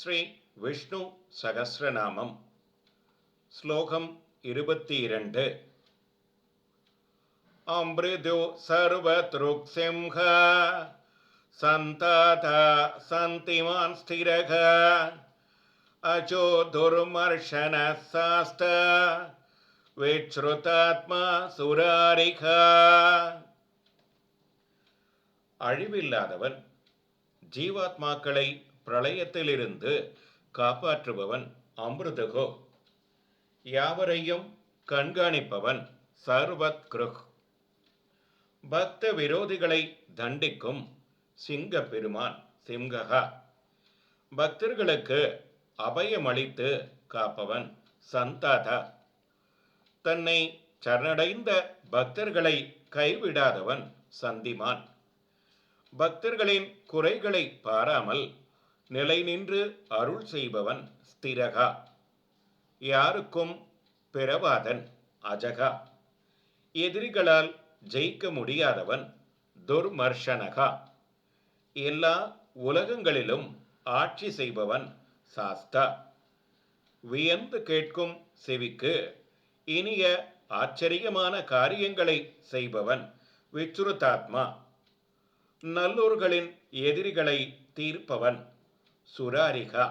ശ്രീ വിഷ്ണു സഹസ്രനാമം ശ്ലോകം ഇരുപത്തിരണ്ട്. അമൃതു സർവതൃക്സിംഹ സന്താത സന്തിമാൻ സ്ഥിരക അചോ ദുർമർശന സാസ്ത വിശ്രുതാത്മാ അഴിവില്ലാതവൻ ജീവാത്മാക്കളെ பிரளயத்திலிருந்து காப்பாற்றுபவன் அமிர்தகோ. யாவரையும் கண்காணிப்பவன் சர்வத் கிருஹ் பக்த விரோதிகளை தண்டிக்கும் சிங்க பெருமான் சிங்ககா பக்தர்களுக்கு அபயமளித்து காப்பவன் சந்தாதா. தன்னை சரணடைந்த பக்தர்களை கைவிடாதவன் சந்திமான். பக்தர்களின் குறைகளை பாராமல் நிலை நின்று அருள் செய்பவன் ஸ்திரகா. யாருக்கும் பிறவாதன் அஜகா. எதிரிகளால் ஜெயிக்க முடியாதவன் துர்மர்ஷனகா. எல்லா உலகங்களிலும் ஆட்சி செய்பவன் சாஸ்தா. வியந்து கேட்கும் செவிக்கு இனிய ஆச்சரியமான காரியங்களை செய்பவன் விச்சுருதாத்மா நல்லூர்களின் எதிரிகளை தீர்ப்பவன் Surarija